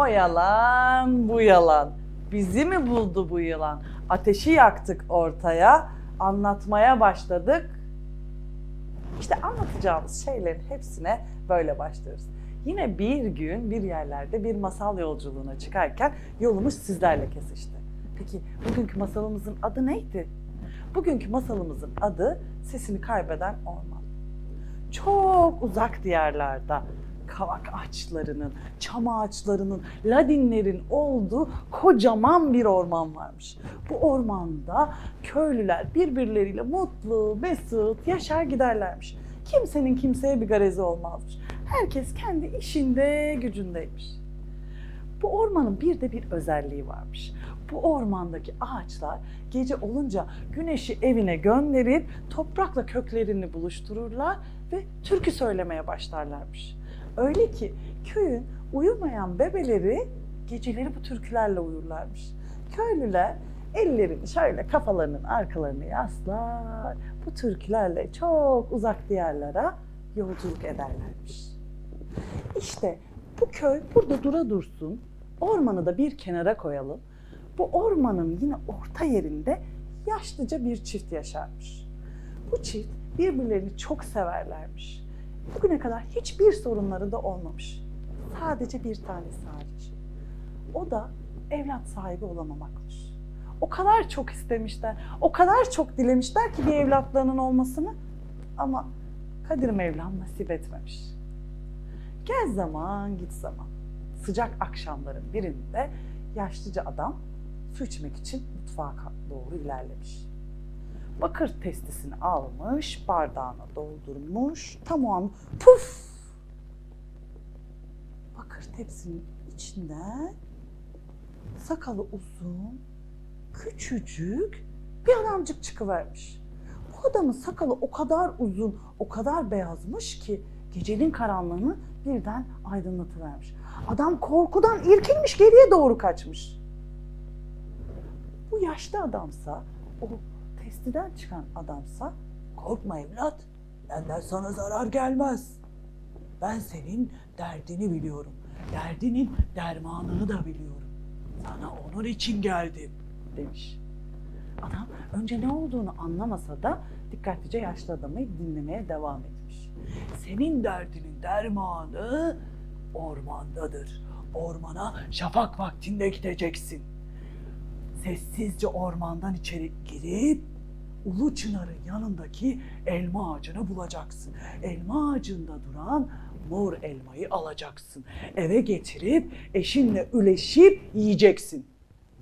O yalan, bu yalan. Bizi mi buldu bu yılan? Ateşi yaktık ortaya, anlatmaya başladık. İşte anlatacağımız şeylerin hepsine böyle başlıyoruz. Yine bir gün bir yerlerde bir masal yolculuğuna çıkarken yolumuz sizlerle kesişti. Peki bugünkü masalımızın adı neydi? Bugünkü masalımızın adı Sesini Kaybeden Orman. Çok uzak diyarlarda kavak ağaçlarının, çam ağaçlarının, ladinlerin olduğu kocaman bir orman varmış. Bu ormanda köylüler birbirleriyle mutlu, mesut yaşar giderlermiş. Kimsenin kimseye bir garezi olmazmış. Herkes kendi işinde, gücündeymiş. Bu ormanın bir de bir özelliği varmış. Bu ormandaki ağaçlar gece olunca güneşi evine gönderip toprakla köklerini buluştururlar ve türkü söylemeye başlarlarmış. Öyle ki köyün uyumayan bebeleri geceleri bu türkülerle uyurlarmış. Köylüler ellerini şöyle kafalarının arkalarını yaslar, bu türkülerle çok uzak diyarlara yolculuk ederlermiş. İşte bu köy burada dura dursun, ormanı da bir kenara koyalım. Bu ormanın yine orta yerinde yaşlıca bir çift yaşarmış. Bu çift birbirlerini çok severlermiş. Bugüne kadar hiçbir sorunları da olmamış. Sadece bir tanesi hariç. O da evlat sahibi olamamakmış. O kadar çok istemişler, o kadar çok dilemişler ki bir evlatlarının olmasını ama Kadir Mevlam nasip etmemiş. Gel zaman git zaman. Sıcak akşamların birinde yaşlıca adam su içmek için mutfağa doğru ilerlemiş. Bakır testisini almış, bardağına doldurmuş. Tam o an puf! Bakır tepsinin içinden sakalı uzun, küçücük bir adamcık çıkıvermiş. Bu adamın sakalı o kadar uzun, o kadar beyazmış ki gecenin karanlığını birden aydınlatıvermiş. Adam korkudan irkilmiş geriye doğru kaçmış. Bu yaşlı adamsa, o testiden çıkan adamsa korkma evlat, benden sana zarar gelmez. Ben senin derdini biliyorum. Derdinin dermanını da biliyorum. Sana onun için geldim demiş. Adam önce ne olduğunu anlamasa da dikkatlice yaşlı adamı dinlemeye devam etmiş. Senin derdinin dermanı ormandadır. Ormana şafak vaktinde gideceksin. Sessizce ormandan içeri girip Ulu Çınar'ın yanındaki elma ağacını bulacaksın. Elma ağacında duran mor elmayı alacaksın. Eve getirip eşinle üleşip yiyeceksin.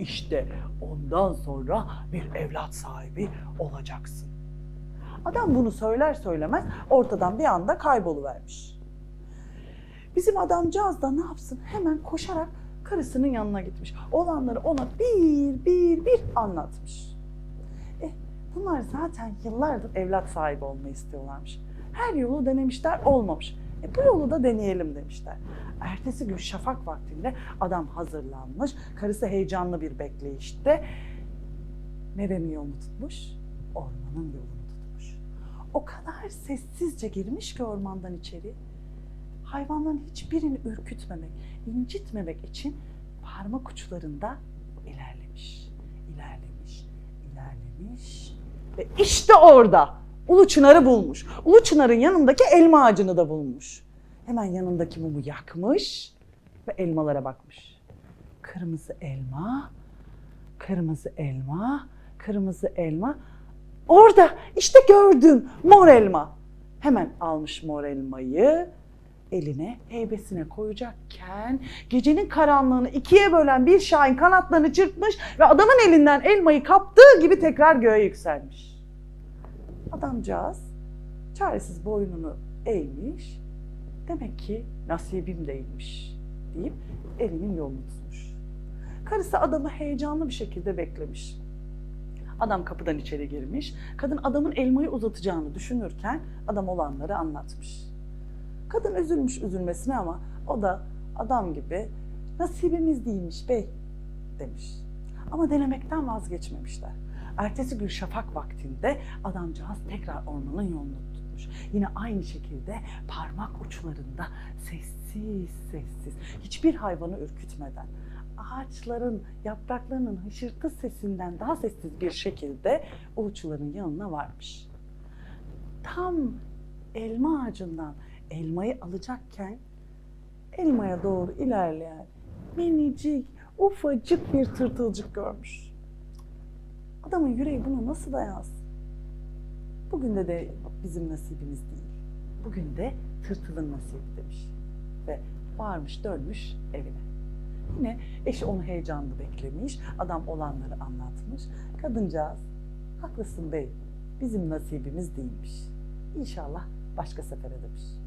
İşte ondan sonra bir evlat sahibi olacaksın. Adam bunu söyler söylemez ortadan bir anda kayboluvermiş. Bizim adamcağız da ne yapsın? Hemen koşarak karısının yanına gitmiş. Olanları ona bir bir bir anlatmış. Bunlar zaten yıllardır evlat sahibi olmayı istiyorlarmış. Her yolu denemişler olmamış. E, bu yolu da deneyelim demişler. Ertesi gün şafak vaktinde adam hazırlanmış. Karısı heyecanlı bir bekleyişte. Nerenin yolunu tutmuş? Ormanın yolunu tutmuş. O kadar sessizce girmiş ki ormandan içeri. Hayvanların hiçbirini ürkütmemek, incitmemek için parmak uçlarında ilerlemiş, ilerlemiş, ilerlemiş ve işte orada Ulu Çınar'ı bulmuş. Ulu Çınar'ın yanındaki elma ağacını da bulmuş. Hemen yanındaki mumu yakmış ve elmalara bakmış. Kırmızı elma, kırmızı elma, kırmızı elma. Orada işte gördüm mor elma. Hemen almış mor elmayı, eline heybesine koyacakken gecenin karanlığını ikiye bölen bir şahin kanatlarını çırpmış ve adamın elinden elmayı kaptığı gibi tekrar göğe yükselmiş. Adamcağız çaresiz boynunu eğmiş. Demek ki nasibim değilmiş deyip elinin yolunu tutmuş. Karısı adamı heyecanlı bir şekilde beklemiş. Adam kapıdan içeri girmiş. Kadın adamın elmayı uzatacağını düşünürken adam olanları anlatmış. Kadın üzülmüş üzülmesine ama o da adam gibi nasibimiz değilmiş bey demiş. Ama denemekten vazgeçmemişler. Ertesi gün şafak vaktinde adamcağız tekrar ormanın yolunu tutmuş. Yine aynı şekilde parmak uçlarında sessiz sessiz, hiçbir hayvanı ürkütmeden, ağaçların yapraklarının hışırtı sesinden daha sessiz bir şekilde uluçların yanına varmış. Tam elma ağacından elmayı alacakken elmaya doğru ilerleyen minicik, ufacık bir tırtılcık görmüş. Adamın yüreği buna nasıl dayansın? Bugün de de bizim nasibimiz değil. Bugün de tırtılın nasibi demiş. Ve varmış dönmüş evine. Yine eşi onu heyecanlı beklemiş. Adam olanları anlatmış. Kadıncağız, haklısın bey, bizim nasibimiz değilmiş. İnşallah başka sefere demiş.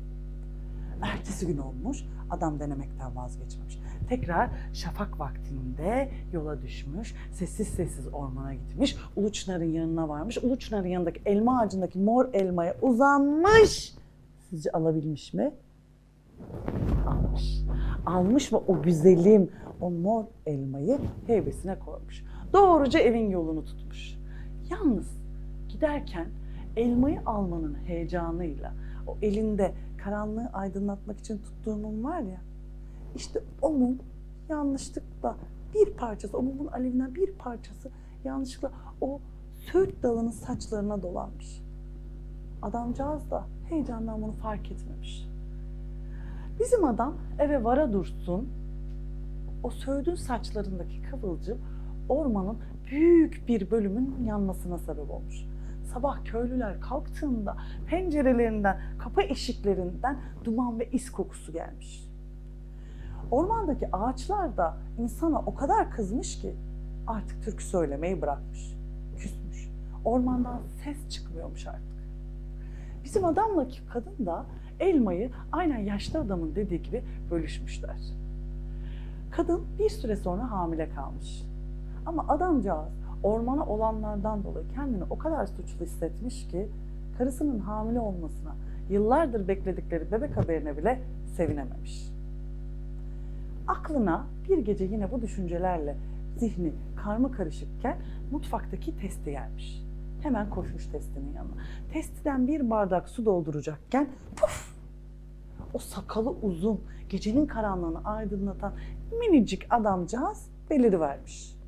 Ertesi gün olmuş, adam denemekten vazgeçmemiş. Tekrar şafak vaktinde yola düşmüş, sessiz sessiz ormana gitmiş, Uluçnar'ın yanına varmış. Uluçnar'ın yanındaki elma ağacındaki mor elmaya uzanmış. Sizce alabilmiş mi? Almış. Almış ve o güzelim, o mor elmayı heybesine koymuş. Doğruca evin yolunu tutmuş. Yalnız giderken elmayı almanın heyecanıyla o elinde karanlığı aydınlatmak için tuttuğu mum var ya, işte o mum yanlışlıkla bir parçası, o mumun alevinden bir parçası yanlışlıkla o söğüt dalının saçlarına dolanmış. Adamcağız da heyecandan bunu fark etmemiş. Bizim adam eve vara dursun, o söğüdün saçlarındaki kıvılcım ormanın büyük bir bölümünün yanmasına sebep olmuş. Sabah köylüler kalktığında pencerelerinden, kapı eşiklerinden duman ve is kokusu gelmiş. Ormandaki ağaçlar da insana o kadar kızmış ki artık türkü söylemeyi bırakmış. Küsmüş. Ormandan ses çıkmıyormuş artık. Bizim adamla ki kadın da elmayı aynen yaşlı adamın dediği gibi bölüşmüşler. Kadın bir süre sonra hamile kalmış. Ama adamcağız ormana olanlardan dolayı kendini o kadar suçlu hissetmiş ki karısının hamile olmasına yıllardır bekledikleri bebek haberine bile sevinememiş. Aklına bir gece yine bu düşüncelerle zihni karma karışıkken mutfaktaki testi gelmiş. Hemen koşmuş testinin yanına. Testiden bir bardak su dolduracakken puf! O sakalı uzun, gecenin karanlığını aydınlatan minicik adamcağız belirivermiş.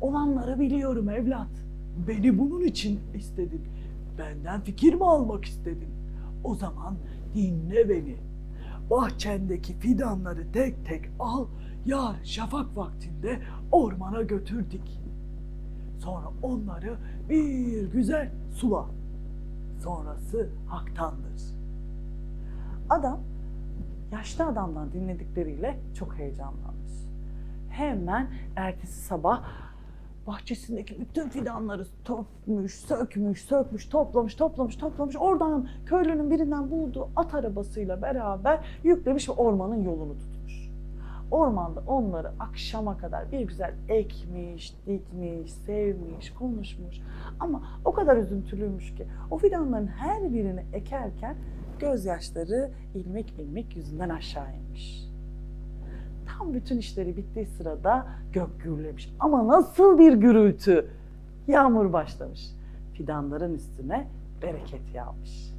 Olanları biliyorum evlat. Beni bunun için istedin. Benden fikir mi almak istedin? O zaman dinle beni. Bahçendeki fidanları tek tek al, yar şafak vaktinde ormana götürdük. Sonra onları bir güzel sula. Sonrası haktandır. Adam yaşlı adamdan dinledikleriyle çok heyecanlanmış. Hemen ertesi sabah bahçesindeki bütün fidanları topmuş, sökmüş, sökmüş, toplamış, toplamış, toplamış. Oradan köylünün birinden bulduğu at arabasıyla beraber yüklemiş ve ormanın yolunu tutmuş. Ormanda onları akşama kadar bir güzel ekmiş, dikmiş, sevmiş, konuşmuş. Ama o kadar üzüntülüymüş ki o fidanların her birini ekerken gözyaşları ilmek ilmek yüzünden aşağı inmiş. Tam bütün işleri bittiği sırada gök gürlemiş. Ama nasıl bir gürültü! Yağmur başlamış. Fidanların üstüne bereket yağmış.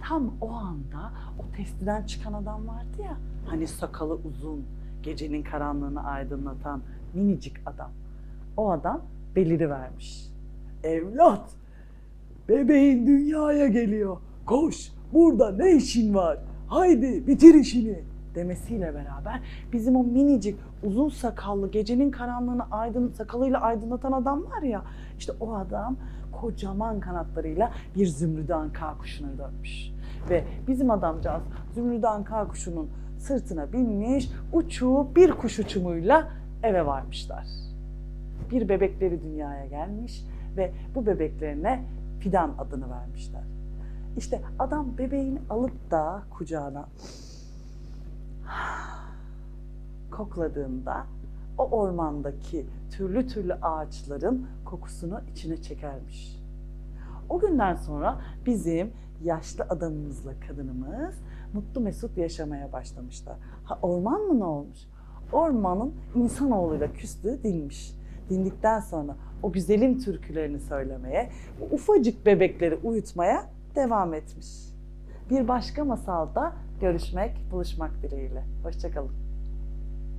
Tam o anda o testiden çıkan adam vardı ya, hani sakalı uzun, gecenin karanlığını aydınlatan minicik adam. O adam beliri vermiş. Evlat, bebeğin dünyaya geliyor. Koş, burada ne işin var? Haydi bitir işini demesiyle beraber bizim o minicik uzun sakallı gecenin karanlığını aydın sakalıyla aydınlatan adam var ya işte o adam kocaman kanatlarıyla bir zümrüt anka kuşuna dönmüş. Ve bizim adamcağız zümrüt anka kuşunun sırtına binmiş uçuğu bir kuş uçumuyla eve varmışlar. Bir bebekleri dünyaya gelmiş ve bu bebeklerine Fidan adını vermişler. İşte adam bebeğini alıp da kucağına kokladığında o ormandaki türlü türlü ağaçların kokusunu içine çekermiş. O günden sonra bizim yaşlı adamımızla kadınımız mutlu mesut yaşamaya başlamışlar. Ha orman mı ne olmuş? Ormanın insanoğluyla küslüğü dinmiş. Dindikten sonra o güzelim türkülerini söylemeye, ufacık bebekleri uyutmaya devam etmiş. Bir başka masalda görüşmek, buluşmak dileğiyle. Hoşçakalın.